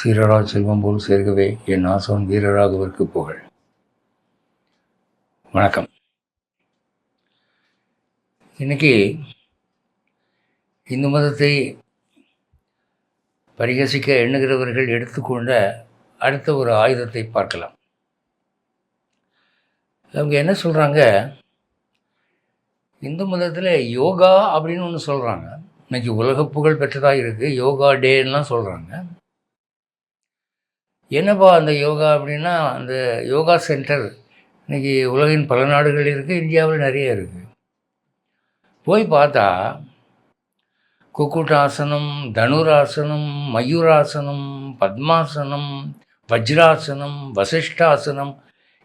சீரரா செல்வம் போல் சேர்க்கவே என் ஆசோன் வீரராகவருக்கு புகழ். வணக்கம். இன்னைக்கு இந்து மதத்தை பரிகசிக்க எண்ணுகிறவர்கள் எடுத்துக்கொண்ட அடுத்த ஒரு ஆயுதத்தை பார்க்கலாம். அவங்க என்ன சொல்கிறாங்க இந்து மதத்தில் யோகா அப்படின்னு ஒன்று சொல்கிறாங்க இன்றைக்கி உலக புகழ் பெற்றதாக இருக்குது யோகா டேன்னெலாம் சொல்கிறாங்க என்னப்பா அந்த யோகா அப்படின்னா அந்த யோகா சென்டர் இன்றைக்கி உலகின் பல நாடுகள் இருக்குது இந்தியாவில் நிறைய இருக்குது போய் பார்த்தா குக்குட்டாசனம் தனுராசனம் மயூராசனம் பத்மாசனம் வஜ்ராசனம் வசிஷ்டாசனம்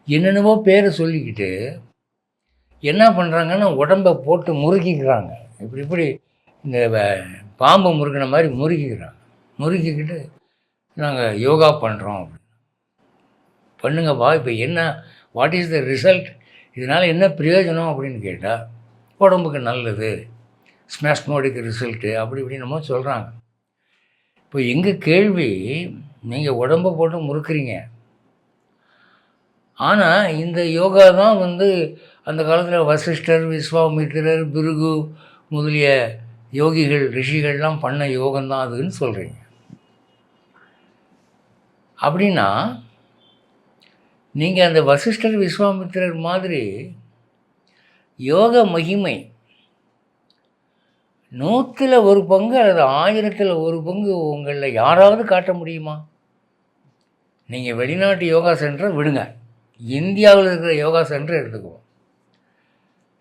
என்னென்னவோ பேரை சொல்லிக்கிட்டு என்ன பண்ணுறாங்கன்னா உடம்பை போட்டு முறுக்கிக்கிறாங்க. இப்படி இப்படி இந்த வ- பாம்பு முறுக்கின மாதிரி முறுக்கிக்கிறாங்க. முறுக்கிக்கிட்டு நாங்கள் யோகா பண்ணுறோம் பண்ணுங்கப்பா இப்போ என்ன வாட் இஸ் த ரிசல்ட் இதனால் என்ன பிரயோஜனம் அப்படின்னு கேட்டால் உடம்புக்கு நல்லது. ஸ்மாஷ்மோடிக் ரிசல்ட்டு அப்படி இப்படின்னு நம்ம சொல்கிறாங்க இப்போ எங்கள் கேள்வி நீங்கள் உடம்பை போட்டு முறுக்குறீங்க. ஆனால் இந்த யோகா தான் வந்து அந்த காலத்தில் வசிஷ்டர் விஸ்வாமித்திரர் பிருகு முதலிய யோகிகள் ரிஷிகள்லாம் பண்ண யோகம்தான் அதுன்னு சொல்கிறீங்க அப்படின்னா நீங்கள் அந்த வசிஷ்டர் விஸ்வாமித்திரர் மாதிரி யோக மகிமை நூற்றில் ஒரு பங்கு அல்லது ஆயிரத்தில் ஒரு பங்கு உங்களில் யாராவது காட்ட முடியுமா? நீங்கள் வெளிநாட்டு யோகா சென்டரை விடுங்க. இந்தியாவில் இருக்கிற யோகா சென்டரை எடுத்துக்குவோம்.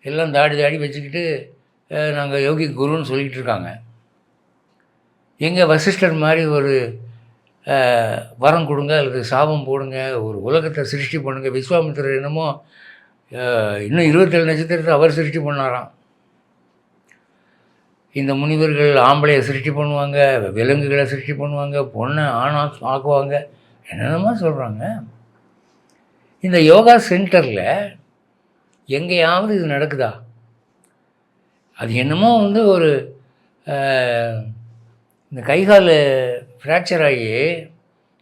எல்லாம் தாடி தாடி வச்சுக்கிட்டு நாங்கள் யோகி குருன்னு சொல்லிகிட்டு இருக்காங்க. எங்கள் வசிஷ்டர் மாதிரி ஒரு வரம் கொடுங்க அல்லது சாபம் போடுங்க ஒரு உலகத்தை சிருஷ்டி பண்ணுங்கள் விஸ்வாமித்திரர் என்னமோ இன்னும் இருபத்தேழு நட்சத்திரத்தை அவர் சிருஷ்டி பண்ணாராம். இந்த முனிவர்கள் ஆம்பளையை சிருஷ்டி பண்ணுவாங்க விலங்குகளை சிருஷ்டி பண்ணுவாங்க பொண்ணை ஆணா ஆக்குவாங்க. என்னென்னமோ சொல்கிறாங்க இந்த யோகா சென்டரில் எங்கேயாவது இது நடக்குதா? அது என்னமோ வந்து ஒரு இந்த கைகால் ஃப்ராக்சர் ஆகி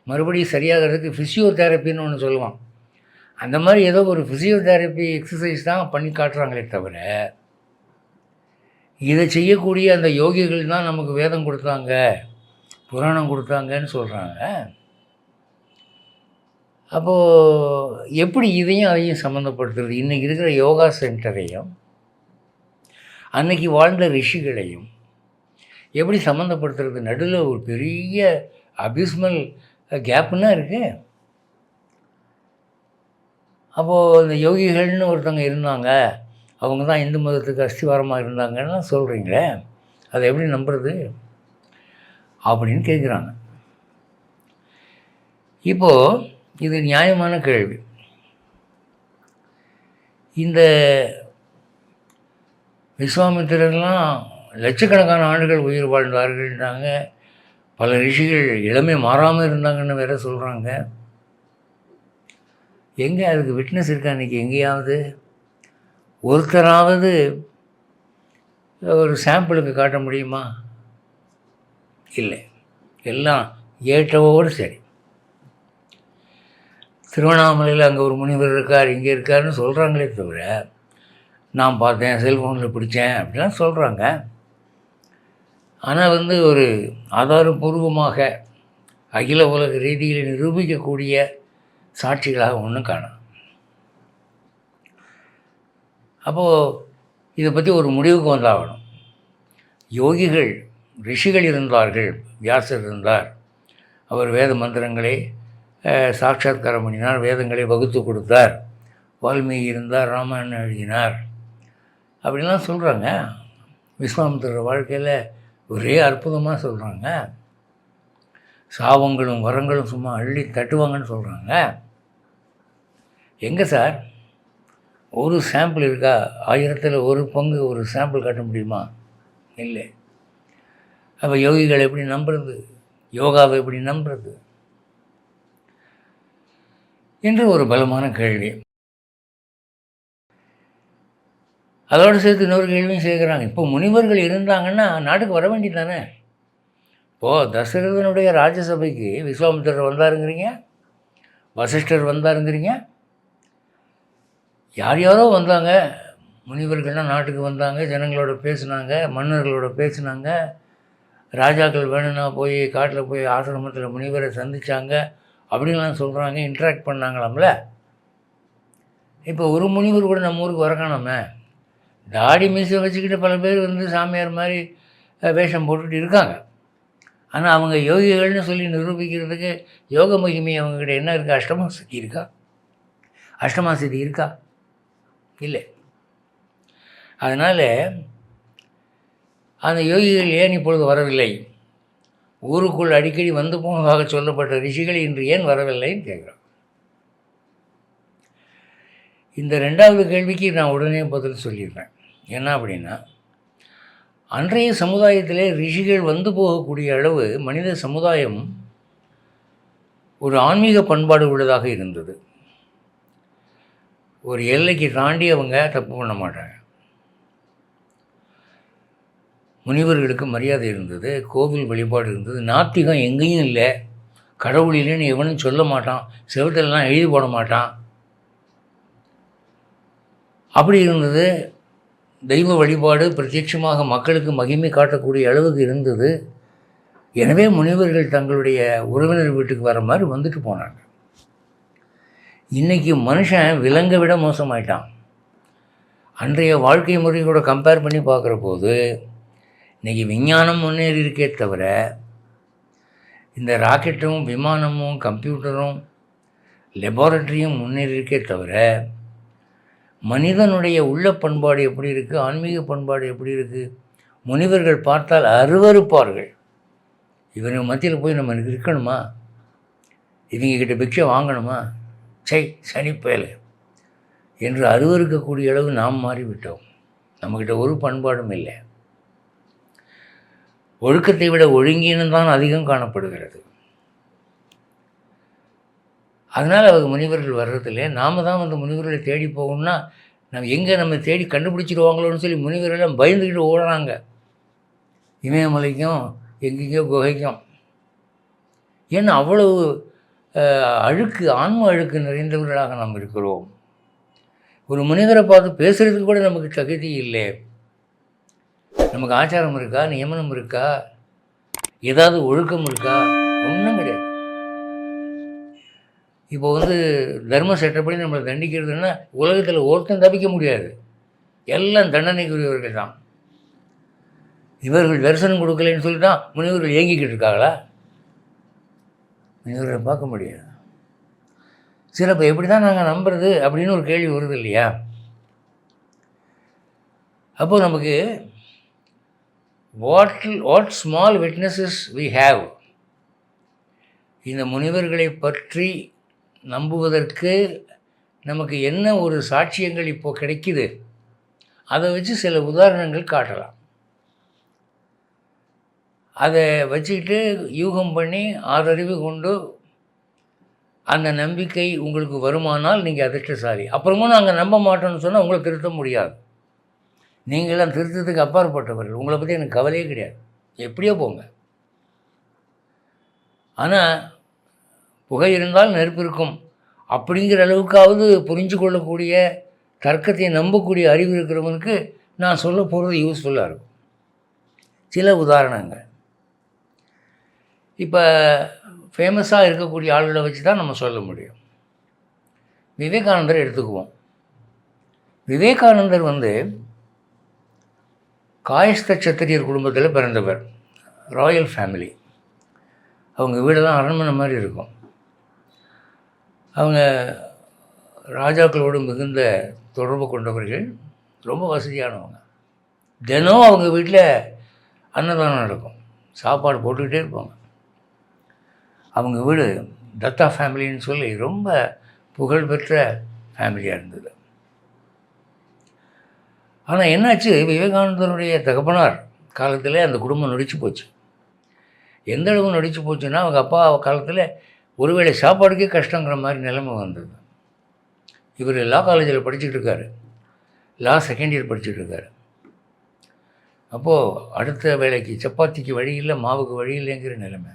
மறுபடியும் சரியாகிறதுக்கு ஃபிசியோதெரப்பின்னு ஒன்று சொல்லுவான். அந்த மாதிரி ஏதோ ஒரு ஃபிசியோதெரப்பி எக்ஸசைஸ் தான் பண்ணி காட்டுறாங்களே தவிர இதை செய்யக்கூடிய அந்த யோகிகள் தான் நமக்கு வேதம் கொடுத்தாங்க புராணம் கொடுத்தாங்கன்னு சொல்கிறாங்க அப்போது எப்படி இதையும் அதையும் சம்மந்தப்படுத்துறது இன்றைக்கி இருக்கிற யோகா சென்டரையும் அன்னைக்கு வாழ்ந்த ரிஷிகளையும் எப்படி சம்மந்தப்படுத்துறது நடுவில் ஒரு பெரிய அபிஸ்மல் கேப்புன்னா இருக்கு. அப்போது இந்த யோகிகள்னு ஒருத்தவங்க இருந்தாங்க. அவங்க தான் இந்து மதத்துக்கு அஸ்திவாரமாக இருந்தாங்கன்னு சொல்கிறீங்களே அதை எப்படி நம்புறது? அப்படின்னு கேட்குறாங்க இப்போது இது நியாயமான கேள்வி. இந்த விஸ்வாமித்திரர்லாம் லட்சக்கணக்கான ஆண்டுகள் உயிர் வாழ்ந்தார்கள்ன்றாங்க பல ரிஷிகள் இளமை மாறாமல் இருந்தாங்கன்னு வேற சொல்கிறாங்க எங்கே அதுக்கு விட்னஸ் இருக்கா இன்றைக்கி எங்கேயாவது? ஒருத்தராவது ஒரு சாம்பிளுக்கு காட்ட முடியுமா? இல்லை. எல்லாம் ஏற்றவோடு சரி. திருவண்ணாமலையில் அங்கே ஒரு முனிவர் இருக்கார் இங்கே இருக்காருன்னு சொல்கிறாங்களே தவிர நான் பார்த்தேன் செல்ஃபோனில் பிடிச்சேன் அப்படிலாம் சொல்கிறாங்க ஆனால் வந்து ஒரு ஆதாரபூர்வமாக அகில உலக ரீதியில் நிரூபிக்கக்கூடிய சாட்சிகளாக ஒன்றும் காணும். அப்போது இதை பற்றி ஒரு முடிவுக்கு வந்தாகணும். யோகிகள் ரிஷிகள் இருந்தார்கள் வியாசர் இருந்தார். அவர் வேத மந்திரங்களை அஹ், சாட்சாத்காரம் பண்ணினார் வேதங்களை வகுத்து கொடுத்தார். வால்மீகி இருந்தார் ராமாயணம் எழுதினார். அப்படின்லாம் சொல்கிறாங்க விஸ்வாமித்திர வாழ்க்கையில் ஒரே அற்புதமாக சொல்கிறாங்க சாபங்களும் வரங்களும் சும்மா அள்ளி தட்டுவாங்கன்னு சொல்கிறாங்க எங்கே சார்? ஒரு சாம்பிள் இருக்கா? ஆயிரத்தில் ஒரு பங்கு ஒரு சாம்பிள் காட்ட முடியுமா? இல்லை. அப்போ யோகிகள் எப்படி நம்புறது? யோகாவை எப்படி நம்புறது? என்று ஒரு பலமான கேள்வி. அதோடு சேர்த்து இன்னொரு கேள்வியும் சேர்க்குறாங்க. இப்போ முனிவர்கள் இருந்தாங்கன்னா நாட்டுக்கு வர வேண்டியது தானே இப்போது தசரதனுடைய ராஜசபைக்கு விஸ்வாமித்திரர் வந்தாருங்கிறீங்க? வசிஷ்டர் வந்தாருங்கிறீங்க? யார் யாரோ வந்தாங்க? முனிவர்கள்லாம் நாட்டுக்கு வந்தாங்க ஜனங்களோட பேசுனாங்க மன்னர்களோட பேசுனாங்க. ராஜாக்கள் வேணும்னா போய் காட்டில் போய் ஆசிரமத்தில் முனிவரை சந்தித்தாங்க அப்படின்லாம் சொல்கிறாங்க இன்ட்ராக்ட் பண்ணாங்களாம்ல? இப்போ ஒரு முனிவர் கூட நம்ம ஊருக்கு வர தாடி மீசை வச்சுக்கிட்டு பல பேர் வந்து சாமியார் மாதிரி வேஷம் போட்டுட்டு இருக்காங்க. ஆனால் அவங்க யோகிகள்னு சொல்லி நிரூபிக்கிறதுக்கு யோக மகிமை அவங்கக்கிட்ட என்ன இருக்குது அஷ்டமா சித்தி இருக்கா? அஷ்டமா சித்தி இருக்கா? இல்லை. அதனால் அந்த யோகிகள் ஏன் இப்பொழுது வரவில்லை? ஊருக்குள் அடிக்கடி வந்து போனதாக சொல்லப்பட்ட ரிஷிகள் இன்று ஏன் வரவில்லைன்னு கேட்குறோம். இந்த ரெண்டாவது கேள்விக்கு நான் உடனே பதில் சொல்லிடுறேன். என்ன அப்படின்னா அன்றைய சமுதாயத்திலே ரிஷிகள் வந்து போகக்கூடிய அளவு மனித சமுதாயம் ஒரு ஆன்மீக பண்பாடு உள்ளதாக இருந்தது. ஒரு எல்லைக்கு தாண்டி அவங்க தப்பு பண்ண மாட்டாங்க. முனிவர்களுக்கு மரியாதை இருந்தது கோவில் வழிபாடு இருந்தது. நாத்திகம் எங்கேயும் இல்லை. கடவுள் இல்லைன்னு எவனும் சொல்ல மாட்டான். செவத்திலலாம் எழுதி போட மாட்டான். அப்படி இருந்தது. தெய்வ வழிபாடு பிரத்யட்சமாக மக்களுக்கு மகிமை காட்டக்கூடிய அளவுக்கு இருந்தது. எனவே முனிவர்கள் தங்களுடைய உறவினர் வீட்டுக்கு வர மாதிரி வந்துட்டு போனாங்க. இன்றைக்கி மனுஷன் விலங்கை விட மோசமாயிட்டான். அன்றைய வாழ்க்கை முறையோட கம்பேர் பண்ணி பார்க்குற போது இன்றைக்கி விஞ்ஞானம் முன்னேறி இருக்கே தவிர இந்த ராக்கெட்டும் விமானமும் கம்ப்யூட்டரும் லெபார்ட்டரியும் முன்னேறி இருக்கே தவிர மனிதனுடைய உள்ள பண்பாடு எப்படி இருக்குது ஆன்மீக பண்பாடு எப்படி இருக்குது முனிவர்கள் பார்த்தால் அருவருப்பார்கள். இவங்க மத்தியில் போய் நம்ம இருக்கணுமா? இவங்ககிட்ட பிக்ஷை வாங்கணுமா? சை சனிப்பயல் என்று அருவருக்கக்கூடிய அளவு நாம் மாறிவிட்டோம். நம்மக்கிட்ட ஒரு பண்பாடும் இல்லை. ஒழுக்கத்தை விட ஒழுங்கினம் தான் அதிகம் காணப்படுகிறது. அதனால் அவங்க முனிவர்கள் வர்றதில்ல. நாம் தான் வந்து முனிவர்களை தேடி போகணும்னா நம்ம எங்கே நம்ம தேடி கண்டுபிடிச்சிடுவாங்களோன்னு சொல்லி முனிவர்களெல்லாம் பயந்துக்கிட்டு ஓடுறாங்க. இமயமலைக்கும் எங்கெங்கேயோ குகைக்கும். ஏன்னா அவ்வளவு அழுக்கு ஆன்ம அழுக்கு நிறைந்தவர்களாக நாம் இருக்கிறோம். ஒரு முனிவரை பார்த்து பேசுகிறதுக்கு கூட நமக்கு தகுதி இல்லை. நமக்கு ஆச்சாரம் இருக்கா? நியமனம் இருக்கா? ஏதாவது ஒழுக்கம் இருக்கா? ஒன்றும் கிடையாது. இப்போ வந்து தர்ம சட்டப்படி நம்மளை தண்டிக்கிறதுன்னா உலகத்தில் ஒருத்தன் தப்பிக்க முடியாது. எல்லாம் தண்டனைக்குரியவர்கள் தான். இவர்கள் தரிசனம் கொடுக்கலைன்னு சொல்லி தான் முனிவர்கள் இயங்கிக்கிட்டு இருக்காங்களா? முனிவர்களை பார்க்க முடியாது. சரி இப்போ எப்படி தான் நாங்கள் நம்புறது அப்படின்னு ஒரு கேள்வி வருது இல்லையா? அப்போ நமக்கு what what small witnesses we have இந்த முனிவர்களை பற்றி நம்புவதற்கு நமக்கு என்ன ஒரு சாட்சியங்கள் இப்போது கிடைக்குது அதை வச்சு சில உதாரணங்கள் காட்டலாம். அதை வச்சுக்கிட்டு யூகம் பண்ணி ஆதரவு கொண்டு அந்த நம்பிக்கை உங்களுக்கு வருமானால் நீங்கள் அதிர்ஷ்டசாலி. அப்புறமும் நாங்கள் நம்ப மாட்டோம்னு சொன்னால் உங்களை திருத்த முடியாது. நீங்களாம் திருத்தத்துக்கு அப்பாற்பட்டவர்கள். உங்களை பற்றி எனக்கு கவலையே கிடையாது. எப்படியோ போங்க. ஆனால் புகை இருந்தால் நெருப்பு இருக்கும். அப்படிங்கிற அளவுக்காவது புரிஞ்சு கொள்ளக்கூடிய தர்க்கத்தை நம்பக்கூடிய அறிவு இருக்கிறவனுக்கு நான் சொல்ல போகிறது யூஸ்ஃபுல்லாக இருக்கும். சில உதாரணங்கள். இப்போ ஃபேமஸாக இருக்கக்கூடிய ஆளுகளை வச்சு தான் நம்ம சொல்ல முடியும். விவேகானந்தர் எடுத்துக்குவோம். விவேகானந்தர் வந்து காயஸ்த சத்திரியர் குடும்பத்தில் பிறந்தவர். Royal family. அவங்க வீடெல்லாம் அரண்மனை மாதிரி இருக்கும். அவங்க ராஜாக்களோடு மிகுந்த தொடர்பு கொண்டவர்கள் ரொம்ப வசதியானவங்க. தினம் அவங்க வீட்டில் அன்னதானம் நடக்கும். சாப்பாடு போட்டுக்கிட்டே இருப்பாங்க. அவங்க வீடு தத்தா ஃபேமிலின்னு சொல்லி ரொம்ப புகழ்பெற்ற ஃபேமிலியாக இருந்தது. ஆனால் என்னாச்சு? விவேகானந்தனுடைய தகப்பனார் காலத்தில் அந்த குடும்பம் நொடிச்சு போச்சு. எந்த அளவு நொடிச்சு போச்சுன்னா அவங்க அப்பா காலத்தில் ஒருவேளை சாப்பாடுக்கே கஷ்டங்கிற மாதிரி நிலைமை வந்தது. இவர் லா காலேஜில் படிச்சுட்டு இருக்காரு. லா செகண்ட் இயர் படிச்சுட்டு இருக்காரு. அப்போது அடுத்த வேலைக்கு சப்பாத்திக்கு வழி இல்லை மாவுக்கு வழி இல்லைங்கிற நிலைமை.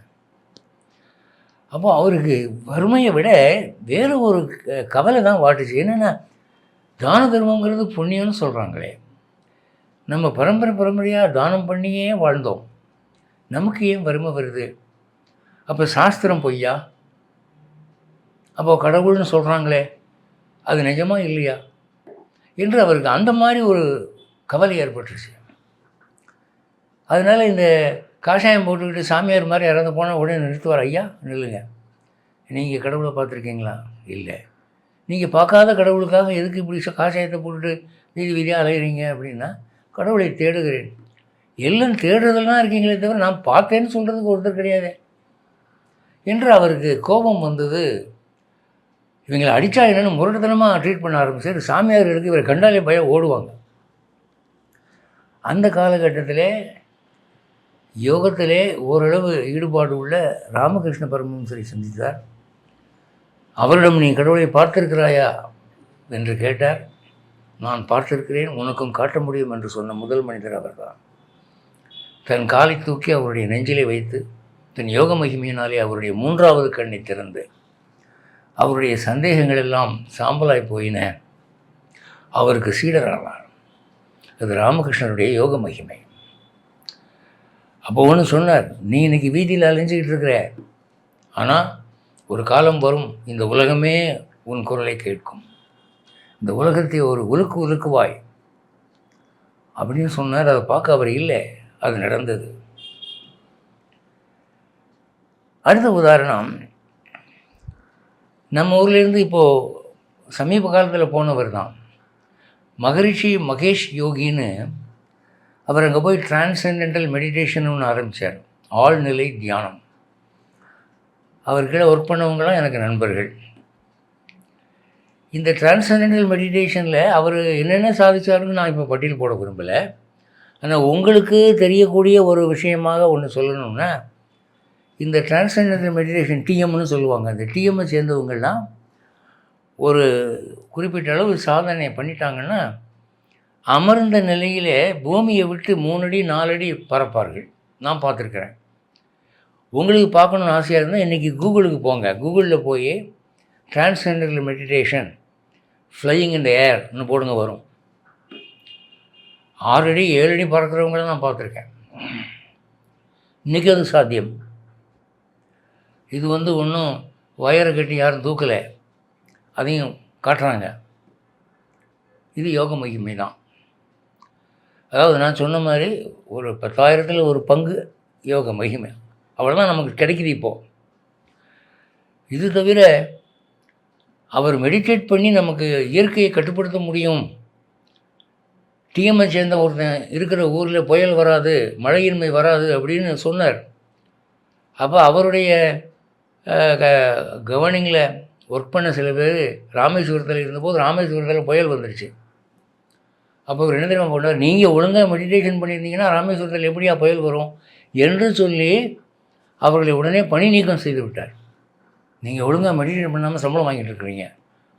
அப்போ அவருக்கு வறுமையை விட வேறு ஒரு க- கவலை தான் வாட்டுச்சு. என்னென்னா தான தர்மங்கிறது புண்ணியம்னு சொல்கிறாங்களே நம்ம பரம்பரை பரம்பரையாக தானம் பண்ணியே வாழ்ந்தோம். நமக்கு ஏன் வறுமை வருது? அப்போ சாஸ்திரம் பொய்யா? அப்போது கடவுள்னு சொல்கிறாங்களே அது நிஜமாக இல்லையா? என்று அவருக்கு அந்த மாதிரி ஒரு கவலை ஏற்பட்டுருச்சு. அதனால் இந்த காஷாயம் போட்டுக்கிட்டு சாமியார் மாதிரி இறந்து போனால் உடனே நிறுத்துவார் ஐயா நில்லுங்க. நீங்கள் கடவுளை பார்த்துருக்கீங்களா? இல்லை. நீங்கள் பார்க்காத கடவுளுக்காக எதுக்கு இப்படி காஷாயத்தை போட்டுட்டு வீதி வீதியாக அலையிறீங்க? அப்படின்னா கடவுளை தேடுகிறேன். எல்லாம் தேடுறதெல்லாம் இருக்கீங்களே தவிர நான் பார்த்தேன்னு சொல்கிறதுக்கு ஒருத்தர் கிடையாது. என்று அவருக்கு கோபம் வந்தது இவங்களை அடித்தா என்னென்னு முரட்டுத்தனமாக ட்ரீட் பண்ண ஆரம்பிச்சார். சாமியார்களுக்கு இவரை கண்டாலே பயம் ஓடுவாங்க. அந்த காலகட்டத்தில் யோகத்திலே ஓரளவு ஈடுபாடு உள்ள ராமகிருஷ்ண பரமஹம்சரை சந்தித்தார். அவரிடம் நீ கடவுளை பார்த்திருக்கிறாயா? என்று கேட்டார். நான் பார்த்திருக்கிறேன் உனக்கும் காட்ட முடியும் என்று சொன்ன முதல் மனிதர் அவர்தான். தன் காலை தூக்கி அவருடைய நெஞ்சிலே வைத்து தன் யோக மகிமையினாலே அவருடைய மூன்றாவது கண்ணை திறந்து அவருடைய சந்தேகங்கள் எல்லாம் சாம்பலாய் போயின. அவருக்கு சீடரானார். அது ராமகிருஷ்ணருடைய யோக மகிமை. அப்போ ஒன்று சொன்னார் நீ இன்னைக்கு வீதியில் அலைஞ்சிக்கிட்டு இருக்கிற. ஆனால் ஒரு காலம் வரும் இந்த உலகமே உன் குரலை கேட்கும். இந்த உலகத்தை ஒரு உலுக்கு உலுக்குவாய். அப்படின்னு சொன்னார். அதை பார்க்க அவர் இல்லை. அது நடந்தது. அடுத்த உதாரணம் நம்ம ஊர்லேருந்து இப்போது சமீப காலத்தில் போனவர் தான். மகரிஷி மகேஷ் யோகின்னு அவர் அங்கே போய் டிரான்சென்டென்டல் மெடிடேஷன் ஒன்று ஆரம்பித்தார் ஆழ்நிலை தியானம். அவர் கீழே ஒர்க் பண்ணவங்களாம் எனக்கு நண்பர்கள். இந்த டிரான்சென்டென்டல் மெடிடேஷனில் அவர் என்னென்ன சாதிச்சாருன்னு நான் இப்போ பட்டியல் போட விரும்பலை. ஆனால் உங்களுக்கு தெரியக்கூடிய ஒரு விஷயமாக ஒன்று சொல்லணும்னா இந்த டிரான்ஸ்ஜெண்டர் மெடிடேஷன் டிஎம்னு சொல்லுவாங்க. அந்த டிஎம்மை சேர்ந்தவங்கள்லாம் ஒரு குறிப்பிட்ட அளவு சாதனை பண்ணிட்டாங்கன்னா அமர்ந்த நிலையிலே பூமியை விட்டு மூணடி நாலடி பறப்பார்கள். நான் பார்த்துருக்குறேன். உங்களுக்கு பார்க்கணுன்னு ஆசையாக இருந்தால் இன்றைக்கி கூகுளுக்கு போங்க. கூகுளில் போய் transgender meditation flying in the ஏர்னு போடுங்க வரும். ஆறு அடி ஏழு அடி பறக்கிறவங்கள நான் பார்த்துருக்கேன். இன்றைக்கி அது சாத்தியம். இது வந்து ஒன்றும் வயரை கட்டி யாரும் தூக்கலை. அதையும் காட்டுறாங்க. இது யோக மகிமை தான். அதாவது நான் சொன்ன மாதிரி ஒரு பத்தாயிரத்தில் ஒரு பங்கு யோக மகிமை. அவ்வளோதான் நமக்கு கிடைக்குது இப்போது இது தவிர அவர் மெடிடேட் பண்ணி நமக்கு இயற்கையை கட்டுப்படுத்த முடியும். டிஎம்ஐ சேர்ந்த ஒருத்தன் இருக்கிற ஊரில் புயல் வராது மழையின்மை வராது அப்படின்னு சொன்னார். அப்போ அவருடைய கவர்னிங்கில் ஒர்க் பண்ண சில பேர் ராமேஸ்வரத்தில் இருந்தபோது ராமேஸ்வரத்தில் புயல் வந்துருச்சு. அப்போ அவர் என்ன தெரியுமா பண்ணார் நீங்கள் ஒழுங்காக மெடிடேஷன் பண்ணியிருந்தீங்கன்னா ராமேஸ்வரத்தில் எப்படியா புயல் வரும் என்று சொல்லி அவர்களை உடனே பணி நீக்கம் செய்து விட்டார். நீங்கள் ஒழுங்காக மெடிடேஷன் பண்ணாமல் சம்பளம் வாங்கிட்டு இருக்கிறீங்க.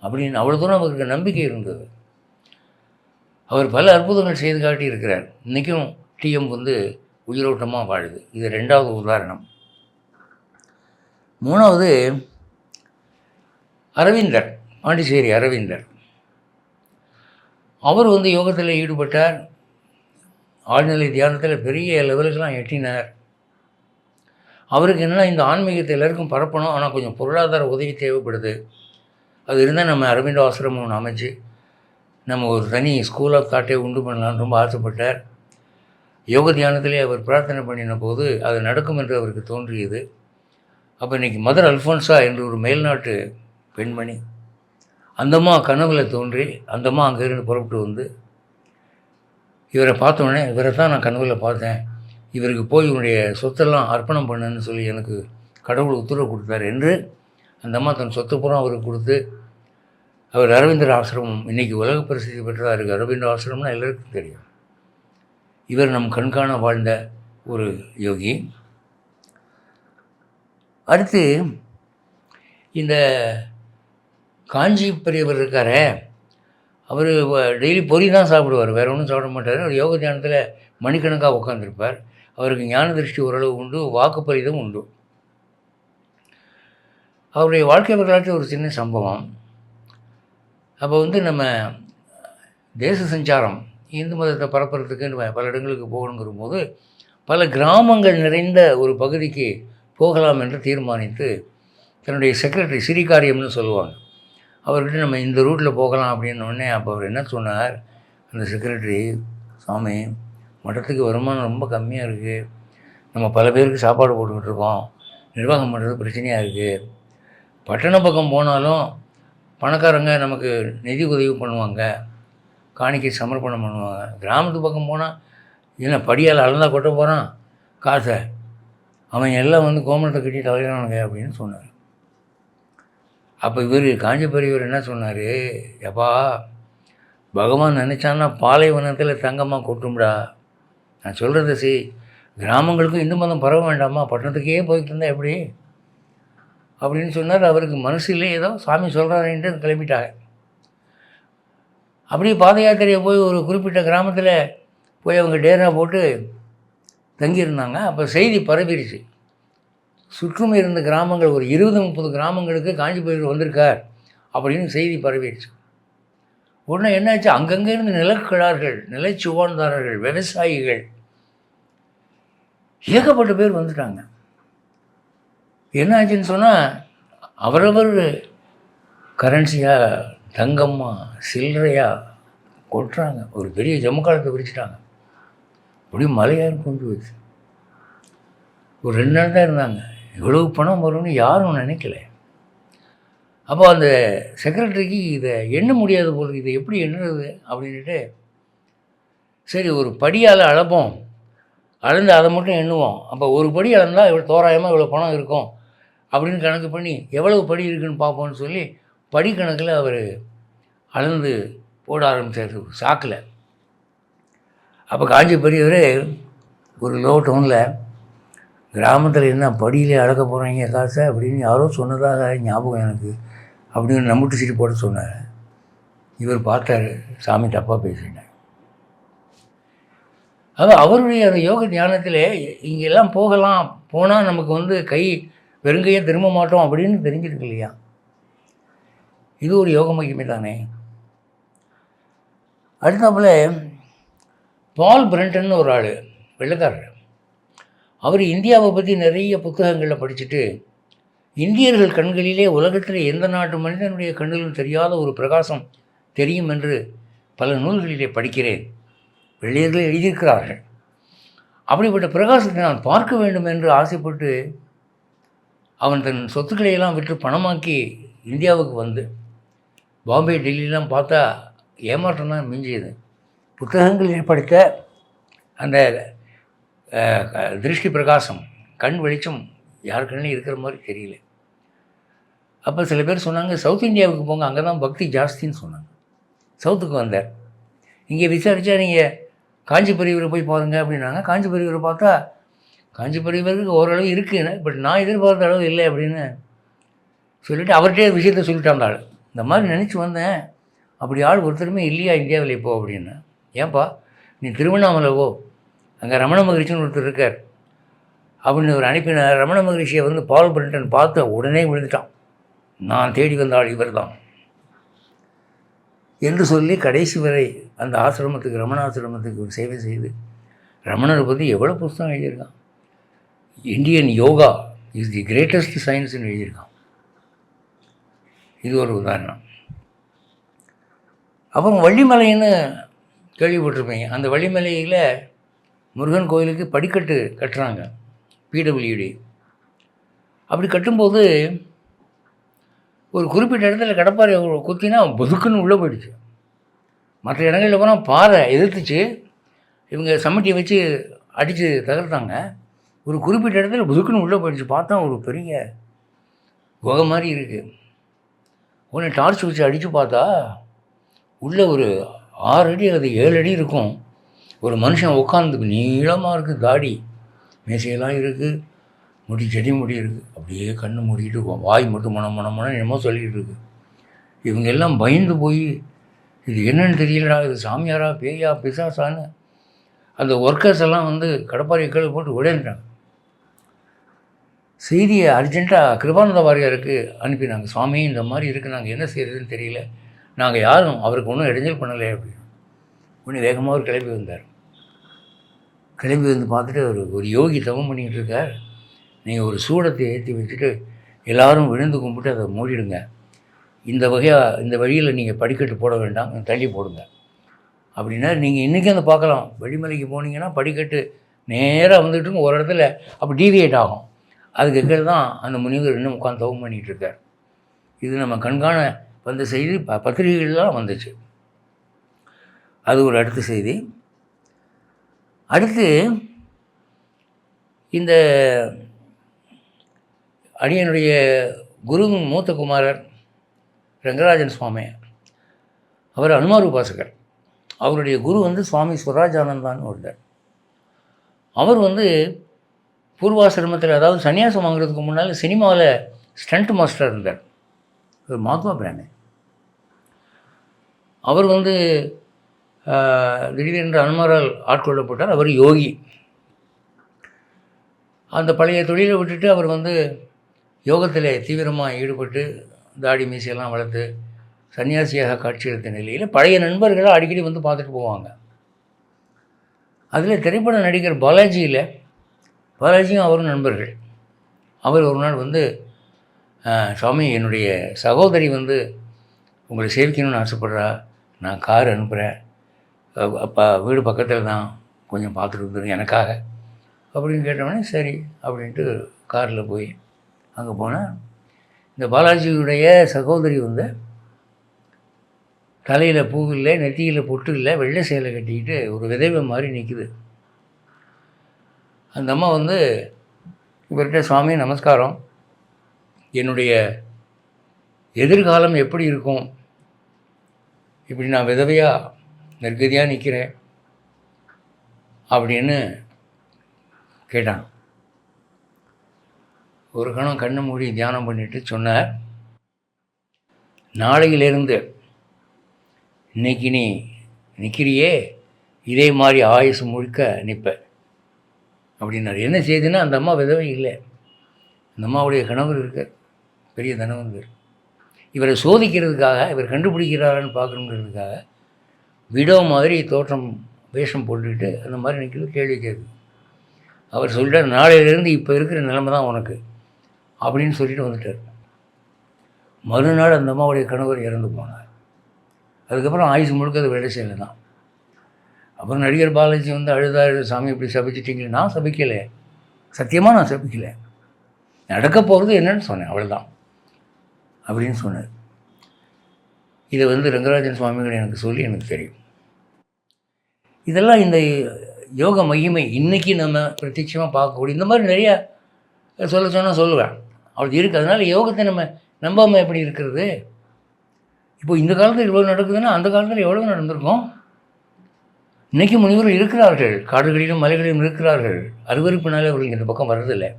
அப்படின்னு அவ்வளோ தூரம் அவருக்கு நம்பிக்கை இருந்தது. அவர் பல அற்புதங்கள் செய்து காட்டி இருக்கிறார் இன்றைக்கும் டிஎம் வந்து உயிரோட்டமாக வாழுது. இது ரெண்டாவது உதாரணம். மூணாவது அரவிந்தர் பாண்டிச்சேரி அரவிந்தர். அவர் வந்து யோகத்தில் ஈடுபட்டார். ஆழ்நிலை தியானத்தில் பெரிய லெவலுக்கெல்லாம் எட்டினார். அவருக்கு என்னென்னா இந்த ஆன்மீகத்தை எல்லாருக்கும் பரப்பணும். ஆனால் கொஞ்சம் பொருளாதார உதவி தேவைப்படுது. அது இருந்தால் நம்ம அரவிந்த ஆசிரமம் ஒன்று அமைச்சு நம்ம ஒரு தனி ஸ்கூல் ஆஃப் தாட்டே உண்டு பண்ணலான்னு ரொம்ப ஆசைப்பட்டார். யோக தியானத்திலே அவர் பிரார்த்தனை பண்ணின போது அது நடக்கும் என்று அவருக்கு தோன்றியது. அப்போ இன்றைக்கி மதர் அல்ஃபோன்ஸா என்று ஒரு மேல்நாட்டு பெண்மணி அந்தம்மா கனவுல தோன்றி அந்தம்மா அங்கேருந்து புறப்பட்டு வந்து இவரை பார்த்தோன்னே இவரை தான் நான் கனவுல பார்த்தேன். இவருக்கு போய் இவனுடைய சொத்தெல்லாம் அர்ப்பணம் பண்ணுன்னு சொல்லி எனக்கு கடவுள் உத்தரவு கொடுத்தார் என்று அந்த அம்மா தன் சொத்து பூரா அவருக்கு கொடுத்து அவர் அரவிந்தர் ஆசிரமம் இன்றைக்கி உலக பிரசித்தி பெற்றதாக இருக்குது அரவிந்தர் ஆசிரமம்னா எல்லாருக்கும் தெரியும். இவர் நம் கண்காண வாழ்ந்த ஒரு யோகி. அடுத்து இந்த காஞ்சி பெரியவர் இருக்காரே அவர் டெய்லி பொரி தான் சாப்பிடுவார் வேறு ஒன்றும் சாப்பிட மாட்டார். அவர் யோக தியானத்தில் மணிக்கணக்காக உட்காந்துருப்பார் அவருக்கு ஞான திருஷ்டி ஓரளவு உண்டு வாக்குப்பரிதம் உண்டு. அவருடைய வாழ்க்கை வரலாற்று ஒரு சின்ன சம்பவம். அப்போ வந்து நம்ம தேச சஞ்சாரம் இந்து மதத்தை பரப்புறதுக்கு நம்ம பல இடங்களுக்கு போகணுங்கிற போது பல கிராமங்கள் நிறைந்த ஒரு பகுதிக்கு போகலாம் என்று தீர்மானித்து தன்னுடைய செக்ரட்டரி சிறிகாரியம்னு சொல்லுவாங்க. அவர்கிட்ட நம்ம இந்த ரூட்டில் போகலாம் அப்படின்னோடனே அப்போ அவர் என்ன சொன்னார்? அந்த செக்ரட்டரி சாமி மட்டத்துக்கு வருமானம் ரொம்ப கம்மியாக இருக்குது நம்ம பல பேருக்கு சாப்பாடு போட்டுக்கிட்டு இருக்கோம். நிர்வாகம் பண்ணுறது பிரச்சனையாக இருக்குது பட்டண பக்கம் போனாலும் பணக்காரங்க நமக்கு நிதி உதவி பண்ணுவாங்க. காணிக்கை சமர்ப்பணம் பண்ணுவாங்க. கிராமத்து பக்கம் போனால் என்ன படியால் அளந்தால் கொட்ட போகிறான் காசை அவன் எல்லாம் வந்து கோமணத்தை கட்டி தலைகிறானுங்க அப்படின்னு சொன்னார். அப்போ இவர் காஞ்சி பெரியவர் என்ன சொன்னார்? எப்பா பகவான் நினச்சான்னா பாலைவனத்தில் தங்கமாக கொட்டும்டா. நான் சொல்கிறத செய் கிராமங்களுக்கும் இந்து மதம் பரவ வேண்டாமா? பட்டணத்துக்கே போய்கிட்டு இருந்தா எப்படி? அப்படின்னு சொன்னார். அவருக்கு மனசில் ஏதோ சாமி சொல்கிறாருன்ட்டு கிளம்பிட்டாங்க. அப்படியே பாத யாத்திரையை போய் ஒரு குறிப்பிட்ட கிராமத்தில் போய் அவங்க டேரா போட்டு தங்கியிருந்தாங்க. அப்போ செய்தி பரவிடுச்சு சுற்றும் இருந்த கிராமங்கள் ஒரு இருபது முப்பது கிராமங்களுக்கு காஞ்சிபுரம் வந்திருக்கார் அப்படின்னு செய்தி பரவிடுச்சு உடனே என்னாச்சு? அங்கங்கே இருந்து நிலக்கிழார்கள் நிலச்சுவான்தாரர்கள் விவசாயிகள் ஏகப்பட்ட பேர் வந்துட்டாங்க. என்னாச்சுன்னு சொன்னால் அவரவர் கரன்சியாக தங்கம்மா சில்லறையாக கொட்டுறாங்க. ஒரு பெரிய ஜம்மு காலத்தை அப்படியே மலையாக கொண்டு போச்சு. ஒரு ரெண்டு நாள் தான் இருந்தாங்க. இவ்வளவு பணம் வரும்னு யாரும் நினைக்கல. அப்போ அந்த செக்ரட்டரிக்கு இதை எண்ண முடியாது போல இதை எப்படி எண்ணுறது அப்படின்ட்டு சரி ஒரு படியால் அளப்போம். அளந்து அதை மட்டும் எண்ணுவோம். அப்போ ஒரு படி அளந்தால் இவ்வளோ தோராயமாக இவ்வளோ பணம் இருக்கும் அப்படின்னு கணக்கு பண்ணி எவ்வளவு படி இருக்குன்னு பார்ப்போம்னு சொல்லி படி கணக்கில் அவர் அளந்து போட ஆரம்பித்தார் சாக்கில். அப்போ காஞ்சி பெரியவர் ஒரு லோ டவுனில் கிராமத்தில் என்ன படியிலே அடக்க போகிறாங்க காசை அப்படின்னு யாரோ சொன்னதாக ஞாபகம் எனக்கு. அப்படின்னு நம்பிட்டு சீட்டு போட சொன்னார். இவர் பார்த்தாரு சாமி தப்பாக பேசிட்டார் அது அவருடைய அந்த யோக தியானத்தில் இங்கெல்லாம் போகலாம். போனால் நமக்கு வந்து கை வெறுங்கையே திரும்ப மாட்டோம். அப்படின்னு தெரிஞ்சிருக்கு இல்லையா? இது ஒரு யோக மையமே தானே. அடுத்தாப்புல பால் பிரண்டன் ஒரு ஆள் வெள்ளக்காரர். அவர் இந்தியாவை பற்றி நிறைய புத்தகங்களில் படிச்சுட்டு இந்தியர்கள் கண்களிலே உலகத்தில் எந்த நாட்டு மனிதனுடைய கண்களும் தெரியாத ஒரு பிரகாசம் தெரியும் என்று பல நூல்களிலே படிக்கிறேன். வெள்ளையர்கள் எழுதியிருக்கிறார்கள். அப்படிப்பட்ட பிரகாசத்தை நான் பார்க்க வேண்டும் என்று ஆசைப்பட்டு அவன் தன் சொத்துக்களை எல்லாம் விற்று பணமாக்கி இந்தியாவுக்கு வந்து பாம்பே டெல்லியெலாம் பார்த்தா ஏமாற்றம் தான் மிஞ்சியது. புத்தகங்களில் படித்த அந்த க- திருஷ்டி பிரகாசம் கண் வெளிச்சம் யார் கண்ணிலும் இருக்கிற மாதிரி தெரியல. அப்போ சில பேர் சொன்னாங்க சவுத் இந்தியாவுக்கு போங்க அங்கே தான் பக்தி ஜாஸ்தின்னு சொன்னாங்க. சவுத்துக்கு வந்தார். இங்கே விசாரித்தா நீங்கள் காஞ்சி பெரியவரை போய் பாருங்க அப்படின்னாங்க. காஞ்சி பெரியவரை பார்த்தா காஞ்சி பெரியவருக்கு ஓரளவு இருக்குன்னு பட் நான் எதிர்பார்த்த அளவு இல்லை அப்படின்னு சொல்லிவிட்டு அவர்கிட்டே விஷயத்த சொல்லிட்டாங்க ஆள். இந்த மாதிரி நினச்சி வந்தேன். அப்படி ஆள் ஒருத்தருமே இல்லையா இந்தியாவில் இப்போ? அப்படின்னு ஏன்பா? நீ திருவண்ணாமலைவோ அங்கே ரமண மகிழ்ச்சின்னு ஒருத்தர் இருக்கார். அப்படின்னு ஒரு அனுப்பின ரமண மகரிஷியை வந்து பால் பண்ணிட்டன் பார்த்து உடனே விழுந்துட்டான். நான் தேடி வந்தாள் இவர் தான் என்று சொல்லி கடைசி வரை அந்த ஆசிரமத்துக்கு ரமண ஆசிரமத்துக்கு ஒரு சேவை செய்து ரமணரை பற்றி எவ்வளோ புஸ்தகம் எழுதியிருக்கான்? Indian yoga is the greatest சயின்ஸ்னு எழுதியிருக்கான். இது ஒரு உதாரணம். அப்புறம் வள்ளிமலைன்னு கேள்விப்பட்டிருப்பீங்க. அந்த வழிமலையில் முருகன் கோயிலுக்கு படிக்கட்டு கட்டுறாங்க பிடபிள்யூடி அப்படி கட்டும்போது ஒரு குறிப்பிட்ட இடத்துல கடப்பாறை குத்தினா பொதுக்குன்னு உள்ளே போயிடுச்சு. மற்ற இடங்களில் போனால் பாறை எதிர்த்துச்சு. இவங்க சமட்டியை வச்சு அடித்து தகர்த்தாங்க. ஒரு குறிப்பிட்ட இடத்துல புதுக்குன்னு உள்ளே போயிடுச்சு. பார்த்தா ஒரு பெரிய குகை மாதிரி இருக்குது உடனே டார்ச் வச்சு அடித்து பார்த்தா உள்ளே ஒரு ஆறு அடி அது ஏழு அடி இருக்கும். ஒரு மனுஷன் உட்காந்து நீளமாக இருக்குது தாடி. மேசையெல்லாம் இருக்குது முடி செடி முடி இருக்குது அப்படியே கண்ணு மூடிக்கிட்டு இருக்கும் வாய் மட்டும் மனம் மனம் மனம் என்னமோ சொல்லிகிட்டு இருக்கு. இவங்க எல்லாம் பயந்து போய் இது என்னன்னு தெரியலடா இது சாமியாரா பேயா பிசாசான்னு. அந்த ஒர்க்கர்ஸ் எல்லாம் வந்து கடப்பாறை கீழே போட்டு விடையிட்டாங்க செய்தியை அர்ஜென்ட்டாக கிருபானந்த வாரியாருக்கு அனுப்பினாங்க. சுவாமி இந்த மாதிரி இருக்குது நாங்கள் என்ன செய்கிறதுன்னு தெரியல. நாங்கள் யாரும் அவருக்கு ஒன்றும் இடைஞ்சல் பண்ணலை அப்படின்னு. உடனே வேகமாக அவர் கிளம்பி வந்தார். கிளம்பி வந்து பார்த்துட்டு அவர் ஒரு யோகி தவம் பண்ணிக்கிட்டு இருக்கார். நீங்கள் ஒரு சூடத்தை ஏற்றி வச்சுட்டு எல்லாரும் விழுந்து கும்பிட்டு அதை மூடிடுங்க. இந்த வகையாக இந்த வழியில் நீங்கள் படிக்கட்டு போட வேண்டாம் தள்ளி போடுங்க. அப்படின்னா நீங்கள் இன்றைக்கி அதை பார்க்கலாம். வெளிமலைக்கு போனீங்கன்னா படிக்கட்டு நேராக வந்துட்டு ஒரு இடத்துல அப்போ டீவியேட் ஆகும். அதுக்கு கீழே தான் அந்த முனிவர் இன்னும் உட்காந்து தவம் பண்ணிகிட்டு இருக்கார். இது நம்ம கண்காண வந்த செய்தி ப பத்திரிகைகள்லாம் வந்துச்சு. அது ஒரு அடுத்த செய்தி. அடுத்து இந்த அடியனுடைய குரு மூத்த குமாரர் ரங்கராஜன் சுவாமி அவர் அனுமார் உபாசகர். அவருடைய குரு வந்து சுவாமி ஸ்வராஜானந்தான்னு ஒருத்தர். அவர் வந்து பூர்வாசிரமத்தில் அதாவது சன்னியாசம் வாங்குறதுக்கு முன்னால் சினிமாவில் ஸ்டண்ட் மாஸ்டர் இருந்தார். ஒரு மாத்மா பிராமி. அவர் வந்து திடீரென்று அனுமாரால் ஆட்கொள்ளப்பட்டார். அவர் யோகி. அந்த பழைய தொழிலை விட்டுட்டு அவர் வந்து யோகத்தில் தீவிரமாக ஈடுபட்டு தாடி மீசையெல்லாம் வளர்த்து சன்னியாசியாக காட்சியளித்த நிலையில் பழைய நண்பர்களை அடிக்கடி வந்து பார்த்துட்டு போவாங்க. அதில் திரைப்பட நடிகர் பாலாஜியில் பாலாஜியும் அவரும் நண்பர்கள். அவர் ஒரு நாள் வந்து சுவாமி என்னுடைய சகோதரி வந்து உங்களை சேவிக்கணும்னு ஆசைப்பட்றா. நான் கார் அனுப்புகிறேன் அப்பா வீடு பக்கத்தில் தான் கொஞ்சம் பார்த்துட்டு வந்துடுங்க எனக்காக. அப்படின்னு கேட்டோடனே சரி அப்படின்ட்டு காரில் போய் அங்கே போனால் இந்த பாலாஜியுடைய சகோதரி வந்து தலையில் பூ இல்லை நெத்தியில் பொட்டு இல்லை வெள்ளை சேலை கட்டிக்கிட்டு ஒரு விதவை மாதிரி நிற்குது அந்த அம்மா வந்து இவர்கிட்ட சுவாமி நமஸ்காரம். என்னுடைய எதிர்காலம் எப்படி இருக்கும்? இப்படி நான் விதவையாக நெருக்கதியாக நிற்கிறேன்? அப்படின்னு கேட்டான். ஒரு கணம் கண்ணு மூடி தியானம் பண்ணிட்டு சொன்னார் நாளையிலிருந்து இன்னைக்கு நீ நிற்கிறியே இதே மாதிரி ஆயுசு முழுக்க நிற்ப. அப்படின்னாரு. என்ன செய்துன்னா அந்த அம்மா விதவை இல்லை. அந்த அம்மாவுடைய கணவர் இருக்கார் பெரிய தனவந்தர் இவரை சோதிக்கிறதுக்காக இவர் கண்டுபிடிக்கிறாரான்னு பார்க்கணுங்கிறதுக்காக விடோ மாதிரி தோற்றம் வேஷம் போட்டுக்கிட்டு அந்த மாதிரி நிற்கிறது கேள்வி கேட்குது. அவர் சொல்லிட்டார் நாளையிலேருந்து இப்போ இருக்கிற நிலைமை தான் உனக்கு அப்படின்னு சொல்லிட்டு வந்துட்டார். மறுநாள் அந்த அம்மாவுடைய கணவர் இறந்து போனார். அதுக்கப்புறம் ஆயுசு முழுக்க அது வேலை செய்யலை தான். அப்புறம் நடிகர் பாலாஜி வந்து அழுதாரு சாமி இப்படி சபிச்சிட்டிங்களே. நான் சபிக்கலை. சத்தியமாக நான் சபிக்கலை. நடக்க போகிறது என்னன்னு சொன்னேன் அவ்வளோதான் அப்படின்னு சொன்னார். இதை வந்து ரங்கராஜன் சுவாமிகள் எனக்கு சொல்லி எனக்கு தெரியும். இதெல்லாம் இந்த யோக மகிமை இன்றைக்கி நம்ம பிரத்யட்சமாக பார்க்கக்கூடிய இந்த மாதிரி நிறையா சொல்ல சொன்னால் சொல்லுவேன். அப்படி இருக்குது அதனால் யோகத்தை நம்ம நம்பாமல் எப்படி இருக்கிறது? இப்போ இந்த காலத்தில் இவ்வளோ நடக்குதுன்னா அந்த காலத்தில் எவ்வளோ நடந்திருக்கும்? இன்றைக்கி முனிவர்கள் இருக்கிறார்கள். காடுகளிலும் மலைகளிலும் இருக்கிறார்கள். அருவருப்பினாலே அவர்கள் இந்த பக்கம் வர்றதில்லை.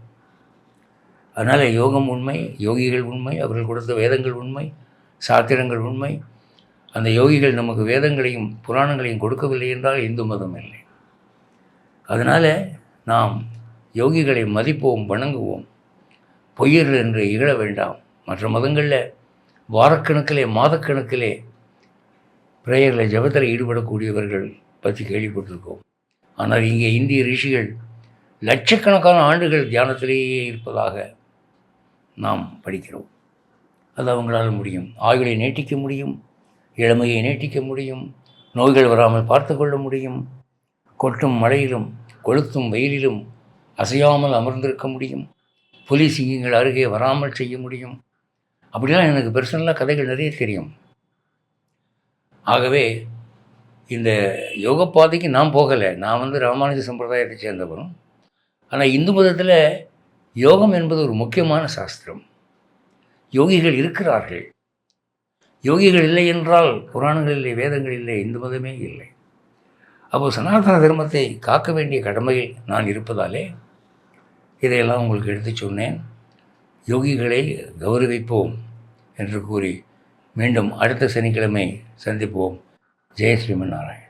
அதனால் யோகம் உண்மை யோகிகள் உண்மை அவர்கள் கொடுத்த வேதங்கள் உண்மை சாத்திரங்கள் உண்மை. அந்த யோகிகள் நமக்கு வேதங்களையும் புராணங்களையும் கொடுக்கவில்லை என்றால் இந்து மதம் இல்லை. அதனால் நாம் யோகிகளை மதிப்போம் வணங்குவோம். பொய்யர் என்று இகழ வேண்டாம். மற்ற மதங்களில் வாரக்கணக்கிலே மாதக்கணக்கிலே பிரேயரில் ஜபத்தில் ஈடுபடக்கூடியவர்கள் பற்றி கேள்விப்பட்டிருக்கோம். ஆனால் இங்கே இந்திய ரிஷிகள் லட்சக்கணக்கான ஆண்டுகள் தியானத்திலேயே இருப்பதாக நாம் படிக்கிறோம். அது அவங்களால முடியும். ஆயுளை நீட்டிக்க முடியும். இளமையை நீட்டிக்க முடியும். நோய்கள் வராமல் பார்த்து கொள்ள முடியும். கொட்டும் மழையிலும் கொளுத்தும் வெயிலிலும் அசையாமல் அமர்ந்திருக்க முடியும். புலி சிங்கங்கள் அருகே வராமல் செய்ய முடியும். அப்படிலாம் எனக்கு பர்சனலாக கதைகள் நிறைய தெரியும். ஆகவே இந்த யோக பாதைக்கு நான் போகலை. நான் வந்து ராமானுஜ சம்பிரதாயத்தை சேர்ந்தவரும் ஆனால் இந்து மதத்தில் யோகம் என்பது ஒரு முக்கியமான சாஸ்திரம். யோகிகள் இருக்கிறார்கள். யோகிகள் இல்லை என்றால் புராணங்கள் இல்லை வேதங்கள் இல்லை இந்து மதமே இல்லை. அப்போ சனாதன தர்மத்தை காக்க வேண்டிய கடமையில் நான் இருப்பதாலே இதையெல்லாம் உங்களுக்கு எடுத்து சொன்னேன். யோகிகளை கௌரவிப்போம் என்று கூறி மீண்டும் அடுத்த சனிக்கிழமை சந்திப்போம். ஜெய் ஸ்ரீமன் நாராயண்